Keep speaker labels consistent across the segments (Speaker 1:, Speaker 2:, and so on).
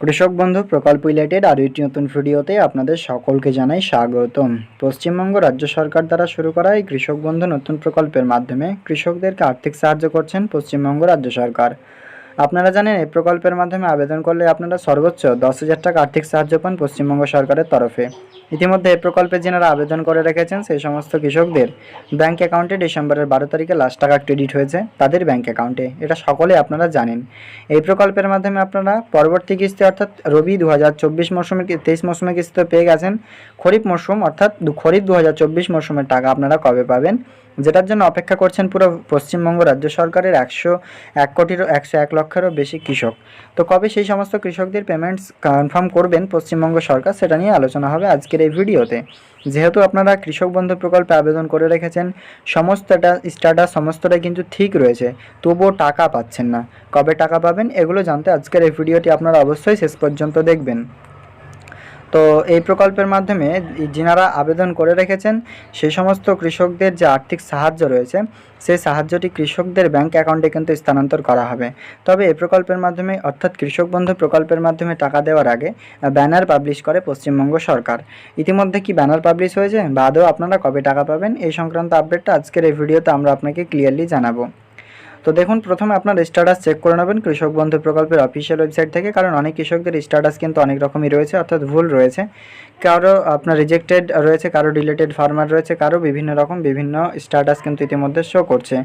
Speaker 1: কৃষক বন্ধু প্রকল্প রিলেটেড আরও একটি নতুন ভিডিওতে আপনাদের সকলকে জানাই স্বাগতম। পশ্চিমবঙ্গ রাজ্য সরকার দ্বারা শুরু করা এই কৃষক বন্ধু নতুন প্রকল্পের মাধ্যমে কৃষকদেরকে আর্থিক সাহায্য করছেন পশ্চিমবঙ্গ রাজ্য সরকার। আপনারা জানেন, এই প্রকল্পের মাধ্যমে আবেদন করলে আপনারা সর্বোচ্চ দশ হাজার টাকা আর্থিক সাহায্য পান পশ্চিমবঙ্গ সরকারের তরফে। ইতিমধ্যে এই প্রকল্পে যারা আবেদন করে রেখেছেন, সেই সমস্ত কৃষকদের ব্যাংক অ্যাকাউন্টে ডিসেম্বরের বারো তারিখে লাস্ট টাকা ক্রেডিট হয়েছে তাদের ব্যাংক অ্যাকাউন্টে। এটা সকলে আপনারা জানেন। এই প্রকল্পের মাধ্যমে আপনারা পরবর্তী কিস্তি অর্থাৎ রবি দু হাজার চব্বিশ কি- তেইশ মরশুমের কিস্তি পেয়ে গেছেন, খরিফ মরশুম অর্থাৎ খরিফ দু হাজার চব্বিশ মরশুমের টাকা আপনারা কবে পাবেন? যেটার জন্য অপেক্ষা করছেন পুরো পশ্চিমবঙ্গ রাজ্য সরকারের একশো এক কোটিরও একশো এক লক্ষেরও বেশি কৃষক। তো কবে সেই সমস্ত কৃষকদের পেমেন্টস কনফার্ম করবেন পশ্চিমবঙ্গ সরকার, সেটা নিয়ে আলোচনা হবে আজকের এই ভিডিওতে, যেহেতু আপনারা কৃষক বন্ধু প্রকল্পে আবেদন করে রেখেছেন, সমস্তটা স্ট্যাটাস সমস্তটা কিন্তু ঠিক রয়েছে, তবুও টাকা পাচ্ছেন না। কবে টাকা পাবেন, এগুলো জানতে আজকের এই ভিডিওটি আপনারা অবশ্যই শেষ পর্যন্ত দেখবেন। তো এই প্রকল্পের মাধ্যমে যিনারা আবেদন করে রেখেছেন, সেই সমস্ত কৃষকদের যে আর্থিক সাহায্য রয়েছে, সেই সাহায্যটি কৃষকদের ব্যাংক অ্যাকাউন্টে কিন্তু স্থানান্তর করা হবে। তবে এই প্রকল্পের মাধ্যমে, অর্থাৎ কৃষক বন্ধু প্রকল্পের মাধ্যমে টাকা দেওয়ার আগে ব্যানার পাবলিশ করে পশ্চিমবঙ্গ সরকার। ইতিমধ্যে কি ব্যানার পাবলিশ হয়েছে? বা আদৌ আপনারা কবে টাকা পাবেন? এই সংক্রান্ত আপডেটটা আজকের এই ভিডিওতে আমরা আপনাকে ক্লিয়ারলি জানাব। তো দেখুন, প্রথমে আপনার স্ট্যাটাস চেক করে নেবেন কৃষক বন্ধু প্রকল্পের অফিসিয়াল ওয়েবসাইট থেকে, কারণ অনেক কৃষকদের স্ট্যাটাস কিন্তু অনেক রকমই রয়েছে, অর্থাৎ ভুল রয়েছে। কারও আপনার রিজেক্টেড রয়েছে, কারও ডিলেটেড ফার্মার রয়েছে, কারও বিভিন্ন রকম বিভিন্ন স্ট্যাটাস কিন্তু ইতিমধ্যে শো করছে।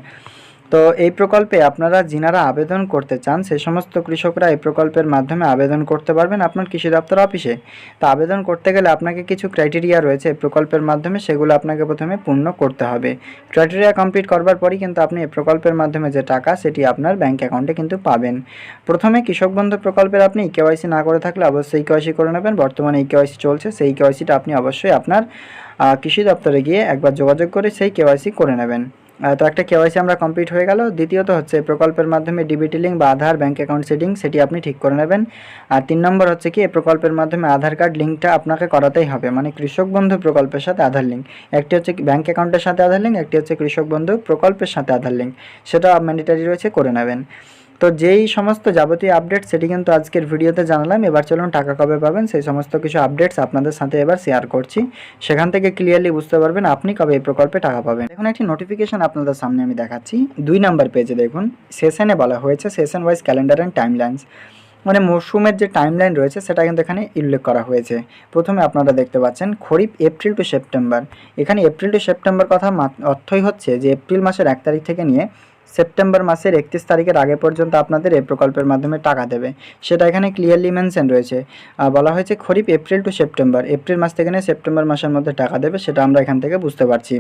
Speaker 1: তো এই প্রকল্পে আপনারা যিনারা আবেদন করতে চান সেই সমস্ত কৃষকরা এই প্রকল্পের মাধ্যমে আবেদন করতে পারবেন আপনার কৃষি দপ্তর অফিসে। তো আবেদন করতে গেলে আপনাকে কিছু ক্রাইটেরিয়া রয়েছে প্রকল্পের মাধ্যমে, সেগুলো আপনাকে প্রথমে পূর্ণ করতে হবে। ক্রাইটেরিয়া কমপ্লিট করবার পরই কিন্তু আপনি এই প্রকল্পের মাধ্যমে যে টাকা, সেটি আপনার ব্যাংক অ্যাকাউন্টে কিন্তু পাবেন। প্রথমে কৃষক বন্ধু প্রকল্পের আপনি কেওয়াইসি না করে থাকলে অবশ্যই কেওয়াইসি করে নেবেন। বর্তমানে এই কেওয়াইসি চলছে, সেই কেওয়াইসিটা আপনি অবশ্যই আপনার কৃষি দপ্তরে গিয়ে একবার যোগাযোগ করে সেই কেওয়াইসি করে নেবেন। তো একটা কেওয়াইসি আমরা কমপ্লিট হয়ে গেল। দ্বিতীয়ত হচ্ছে প্রকল্পের মাধ্যমে ডিবিটি লিঙ্ক বা আধার ব্যাঙ্ক অ্যাকাউন্ট সেটিং সেটি আপনি ঠিক করে নেবেন। আর তিন নম্বর হচ্ছে কি, এই প্রকল্পের মাধ্যমে আধার কার্ড লিঙ্কটা আপনাকে করাতেই হবে। মানে কৃষক বন্ধু প্রকল্পের সাথে আধার লিঙ্ক একটি হচ্ছে ব্যাঙ্ক অ্যাকাউন্টের সাথে আধার লিঙ্ক একটি হচ্ছে কৃষক বন্ধু প্রকল্পের সাথে আধার লিঙ্ক সেটা ম্যান্ডেটারি রয়েছে, করে নেবেন। তো যেই সমস্ত যাবতীয় আপডেট সেটি কিন্তু আজকের ভিডিওতে জানালাম। এবার চলুন টাকা কবে পাবেন? সেই সমস্ত কিছু আপডেটস আপনাদের সাথে এবার শেয়ার করছি। সেখান থেকে ক্লিয়ারলি বুঝতে পারবেন আপনি কবে এই প্রকল্পে টাকা পাবেন। এখন একটি নোটিফিকেশন আপনাদের সামনে আমি দেখাচ্ছি। দুই নাম্বার পেজে দেখুন। সেশনে বলা হয়েছে session wise calendar and time timelines মানে মরশুমের যে টাইমলাইন রয়েছে সেটা কিন্তু এখানে উল্লেখ করা হয়েছে। প্রথমে আপনারা দেখতে পাচ্ছেন খরিফ এপ্রিল টু সেপ্টেম্বর। এখানে এপ্রিল টু সেপ্টেম্বর কথা অর্থই হচ্ছে যে এপ্রিল মাসের এক তারিখ থেকে নিয়ে সেপ্টেম্বর মাসের একত্রিশ তারিখের আগে পর্যন্ত আপনাদের এই প্রকল্পের মাধ্যমে টাকা দেবে। সেটা এখানে ক্লিয়ারলি মেনশন রয়েছে। বলা হয়েছে kharif April to September. April মাস থেকে সেপ্টেম্বর মাসের মধ্যে টাকা দেবে, সেটা আমরা এখান থেকে বুঝতে পারছি।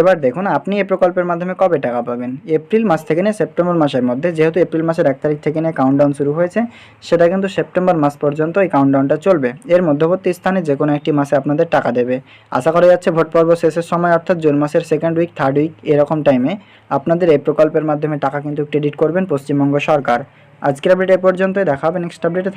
Speaker 1: এবার দেখুন, আপনি এই প্রকল্পের মাধ্যমে কবে টাকা পাবেন? এপ্রিল মাস থেকে নিয়ে সেপ্টেম্বর মাসের মধ্যে, যেহেতু এপ্রিল মাসের এক তারিখ থেকে নিয়ে কাউন্টডাউন শুরু হয়েছে, সেটা কিন্তু সেপ্টেম্বর মাস পর্যন্ত এই কাউন্টডাউনটা চলবে। এর মধ্যবর্তী স্থানে যে কোনো একটি মাসে আপনাদের টাকা দেবে। আশা করা যাচ্ছে ভোট পর্ব শেষের সময়, অর্থাৎ জুন মাসের সেকেন্ড উইক থার্ড উইক এরকম টাইমে আপনাদের এই প্রকল্পের মাধ্যমে টাকা কিন্তু ক্রেডিট করবেন পশ্চিমবঙ্গ সরকার। আজকের আপডেট এ পর্যন্তই, দেখা হবে নেক্সট আপডেটে